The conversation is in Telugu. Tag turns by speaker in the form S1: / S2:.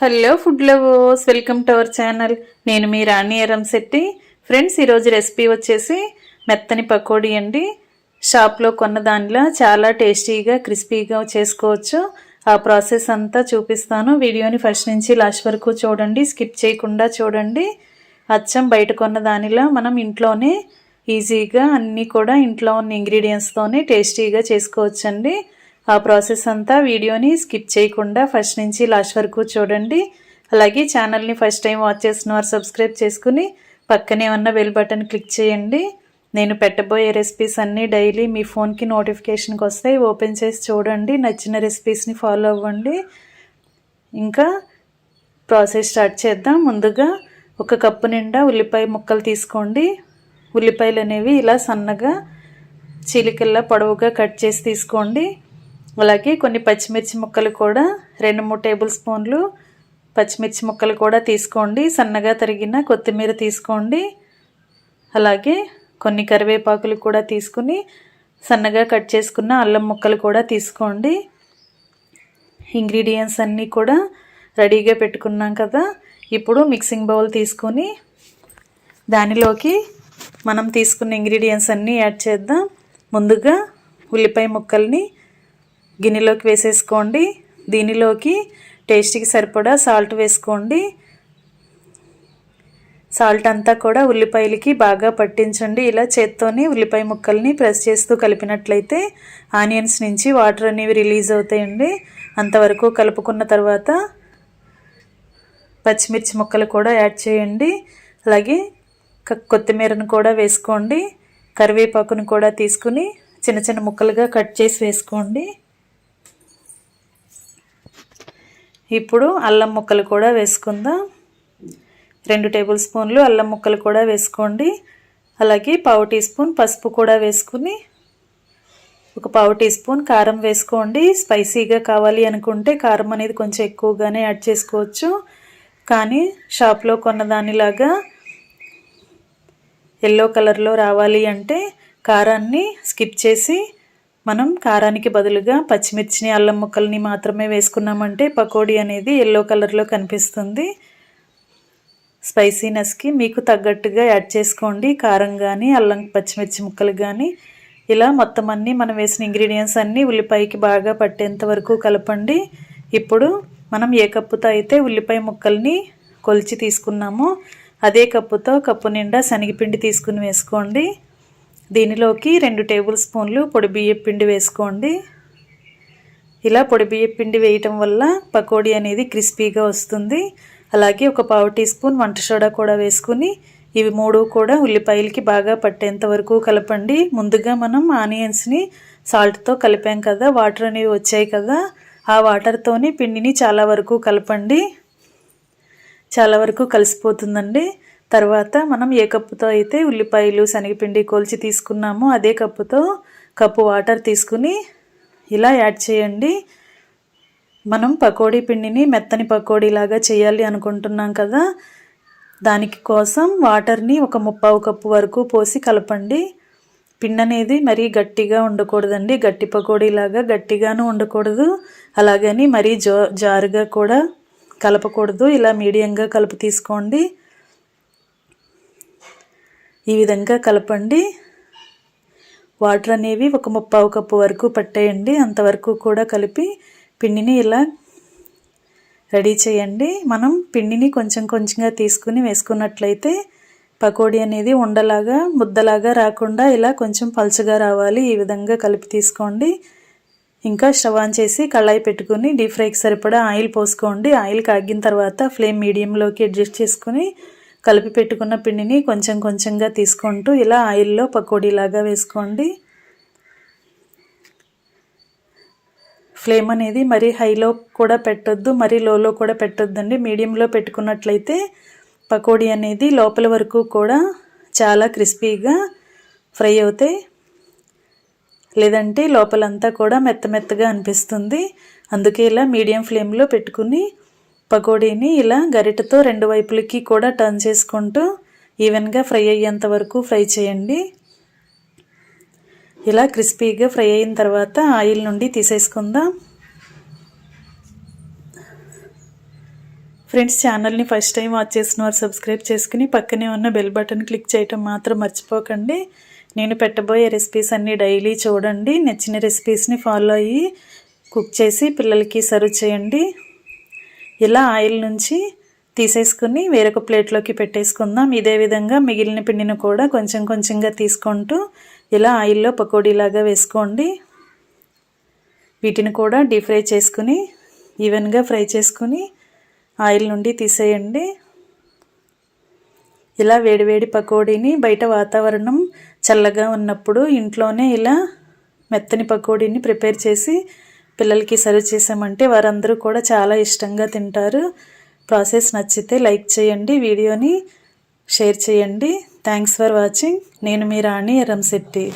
S1: Hello food lovers welcome to our channel. నేను మీ రాణి ఎరం శెట్టి. ఫ్రెండ్స్ ఈరోజు రెసిపీ వచ్చేసి మెత్తని పకోడీ అండి. షాప్లో కొన్న దానిలో చాలా టేస్టీగా క్రిస్పీగా చేసుకోవచ్చు. ఆ ప్రాసెస్ అంతా చూపిస్తాను. వీడియోని ఫస్ట్ నుంచి లాస్ట్ వరకు చూడండి. స్కిప్ చేయకుండా చూడండి. అచ్చం బయట కొన్న దానిలో మనం ఇంట్లోనే ఈజీగా అన్నీ కూడా ఇంట్లో ఉన్న ఇంగ్రీడియంట్స్తోనే టేస్టీగా చేసుకోవచ్చండి. ఆ ప్రాసెస్ అంతా వీడియోని స్కిప్ చేయకుండా ఫస్ట్ నుంచి లాస్ట్ వరకు చూడండి. అలాగే ఛానల్ని ఫస్ట్ టైం వాచ్ చేసిన వారు సబ్స్క్రైబ్ చేసుకుని పక్కనే ఉన్న బెల్ బటన్ క్లిక్ చేయండి. నేను పెట్టబోయే రెసిపీస్ అన్నీ డైలీ మీ ఫోన్కి నోటిఫికేషన్కి వస్తాయి. ఓపెన్ చేసి చూడండి. నచ్చిన రెసిపీస్ని ఫాలో అవ్వండి. ఇంకా ప్రాసెస్ స్టార్ట్ చేద్దాం. ముందుగా ఒక కప్పు నిండా ఉల్లిపాయ ముక్కలు తీసుకోండి. ఉల్లిపాయలు అనేవి ఇలా సన్నగా చీలికల్లా పొడవుగా కట్ చేసి తీసుకోండి. అలాగే కొన్ని పచ్చిమిర్చి ముక్కలు కూడా రెండు మూడు టేబుల్ స్పూన్లు పచ్చిమిర్చి ముక్కలు కూడా తీసుకోండి. సన్నగా తరిగిన కొత్తిమీర తీసుకోండి. అలాగే కొన్ని కరివేపాకులు కూడా తీసుకుని సన్నగా కట్ చేసుకున్న అల్లం ముక్కలు కూడా తీసుకోండి. ఇంగ్రీడియంట్స్ అన్నీ కూడా రెడీగా పెట్టుకున్నాం కదా. ఇప్పుడు మిక్సింగ్ బౌల్ తీసుకొని దానిలోకి మనం తీసుకున్న ఇంగ్రీడియంట్స్ అన్నీ యాడ్ చేద్దాం. ముందుగా ఉల్లిపాయ ముక్కల్ని గిన్నెలోకి వేసేసుకోండి. దీనిలోకి టేస్ట్కి సరిపడా సాల్ట్ వేసుకోండి. సాల్ట్ అంతా కూడా ఉల్లిపాయలకి బాగా పట్టించండి. ఇలా చేత్తోని ఉల్లిపాయ ముక్కల్ని ప్రెస్ చేస్తూ కలిపినట్లయితే ఆనియన్స్ నుంచి వాటర్ అనేవి రిలీజ్ అవుతాయండి. అంతవరకు కలుపుకున్న తర్వాత పచ్చిమిర్చి ముక్కలు కూడా యాడ్ చేయండి. అలాగే కొత్తిమీరను కూడా వేసుకోండి. కరివేపాకును కూడా తీసుకుని చిన్న చిన్న ముక్కలుగా కట్ చేసి వేసుకోండి. ఇప్పుడు అల్లం ముక్కలు కూడా వేసుకుందాం. రెండు టేబుల్ స్పూన్లు అల్లం ముక్కలు కూడా వేసుకోండి. అలాగే పావు టీ స్పూన్ పసుపు కూడా వేసుకుని ఒక పావు టీ స్పూన్ కారం వేసుకోండి. స్పైసీగా కావాలి అనుకుంటే కారం అనేది కొంచెం ఎక్కువగానే యాడ్ చేసుకోవచ్చు. కానీ షాప్లో కొన్న దానిలాగా ఎల్లో కలర్లో రావాలి అంటే కారాన్ని స్కిప్ చేసి మనం కారానికి బదులుగా పచ్చిమిర్చిని అల్లం ముక్కల్ని మాత్రమే వేసుకున్నామంటే పకోడీ అనేది ఎల్లో కలర్లో కనిపిస్తుంది. స్పైసీనెస్కి మీకు తగ్గట్టుగా యాడ్ చేసుకోండి. కారం కానీ అల్లం పచ్చిమిర్చి ముక్కలు కానీ ఇలా మొత్తం అన్నీ మనం వేసిన ఇంగ్రీడియంట్స్ అన్నీ ఉల్లిపాయకి బాగా పట్టేంత వరకు కలపండి. ఇప్పుడు మనం ఏ కప్పుతో అయితే ఉల్లిపాయ ముక్కల్ని కొలిచి తీసుకున్నామో అదే కప్పుతో కప్పు నిండా శనగపిండి తీసుకుని వేసుకోండి. దీనిలోకి రెండు టేబుల్ స్పూన్లు పొడి బియ్య పిండి వేసుకోండి. ఇలా పొడి బియ్యం పిండి వేయటం వల్ల పకోడీ అనేది క్రిస్పీగా వస్తుంది. అలాగే ఒక పావు టీ స్పూన్ వంట సోడా కూడా వేసుకుని ఇవి మూడు కూడా ఉల్లిపాయలకి బాగా పట్టేంత వరకు కలపండి. ముందుగా మనం ఆనియన్స్ని సాల్ట్తో కలిపాం కదా వాటర్ అనేవి వచ్చాయి కదా ఆ వాటర్తోని పిండిని చాలా వరకు కలపండి. చాలా వరకు కలిసిపోతుందండి. తర్వాత మనం ఏ కప్పుతో అయితే ఉల్లిపాయలు శనగపిండి కొలిచి తీసుకున్నామో అదే కప్పుతో కప్పు వాటర్ తీసుకుని ఇలా యాడ్ చేయండి. మనం పకోడీ పిండిని మెత్తని పకోడీలాగా చేయాలి అనుకుంటున్నాం కదా. దానికి కోసం వాటర్ని ఒక ముప్పావు కప్పు వరకు పోసి కలపండి. పిండి అనేది మరీ గట్టిగా ఉండకూడదండి. గట్టి పకోడీలాగా గట్టిగాను ఉండకూడదు. అలాగని మరీ జో జారుగా కూడా కలపకూడదు. ఇలా మీడియంగా కలుపు తీసుకోండి. ఈ విధంగా కలపండి. వాటర్ అనేవి ఒక ముప్పావు కప్పు వరకు పట్టేయండి. అంతవరకు కూడా కలిపి పిండిని ఇలా రెడీ చేయండి. మనం పిండిని కొంచెం కొంచెంగా తీసుకుని వేసుకున్నట్లయితే పకోడీ అనేది ఉండలాగా ముద్దలాగా రాకుండా ఇలా కొంచెం పలుచగా రావాలి. ఈ విధంగా కలిపి తీసుకోండి. ఇంకా స్టవ్ ఆన్ చేసి కళాయి పెట్టుకుని డీప్ ఫ్రైకి సరిపడా ఆయిల్ పోసుకోండి. ఆయిల్ కాగిన తర్వాత ఫ్లేమ్ మీడియంలోకి అడ్జస్ట్ చేసుకుని కలిపి పెట్టుకున్న పిండిని కొంచెం కొంచెంగా తీసుకుంటూ ఇలా ఆయిల్లో పకోడీలాగా వేసుకోండి. ఫ్లేమ్ అనేది మరీ హైలో కూడా పెట్టొద్దు మరీ లోలో కూడా పెట్టొద్దండి. మీడియంలో పెట్టుకున్నట్లయితే పకోడీ అనేది లోపల వరకు కూడా చాలా క్రిస్పీగా ఫ్రై అవుతాయి. లేదంటే లోపలంతా కూడా మెత్త మెత్తగా అనిపిస్తుంది. అందుకే ఇలా మీడియం ఫ్లేమ్లో పెట్టుకుని పకోడీని ఇలా గరిటతో రెండు వైపులకి కూడా టర్న్ చేసుకుంటూ ఈవెన్గా ఫ్రై అయ్యేంత వరకు ఫ్రై చేయండి. ఇలా క్రిస్పీగా ఫ్రై అయిన తర్వాత ఆయిల్ నుండి తీసేసుకుందాం. ఫ్రెండ్స్ ఛానల్ని ఫస్ట్ టైం వాచ్ చేసిన వారు సబ్స్క్రైబ్ చేసుకుని పక్కనే ఉన్న బెల్ బటన్ క్లిక్ చేయటం మాత్రం మర్చిపోకండి. నేను పెట్టబోయే రెసిపీస్ అన్నీ డైలీ చూడండి. నచ్చిన రెసిపీస్ని ఫాలో అయ్యి కుక్ చేసి పిల్లలకి సర్వ్ చేయండి. ఇలా ఆయిల్ నుంచి తీసేసుకుని వేరొక ప్లేట్లోకి పెట్టేసుకుందాం. ఇదే విధంగా మిగిలిన పిండిని కూడా కొంచెం కొంచెంగా తీసుకుంటూ ఇలా ఆయిల్లో పకోడీలాగా వేసుకోండి. వీటిని కూడా డీప్ ఫ్రై చేసుకుని ఈవెన్గా ఫ్రై చేసుకుని ఆయిల్ నుండి తీసేయండి. ఇలా వేడివేడి పకోడీని బయట వాతావరణం చల్లగా ఉన్నప్పుడు ఇంట్లోనే ఇలా మెత్తని పకోడీని ప్రిపేర్ చేసి పిల్లలకి సర్వ్ చేసామంటే వారందరూ కూడా చాలా ఇష్టంగా తింటారు. ప్రాసెస్ నచ్చితే లైక్ చేయండి వీడియోని షేర్ చేయండి. Thanks for watching. నేను మీ రాణి ఎరంశెట్టి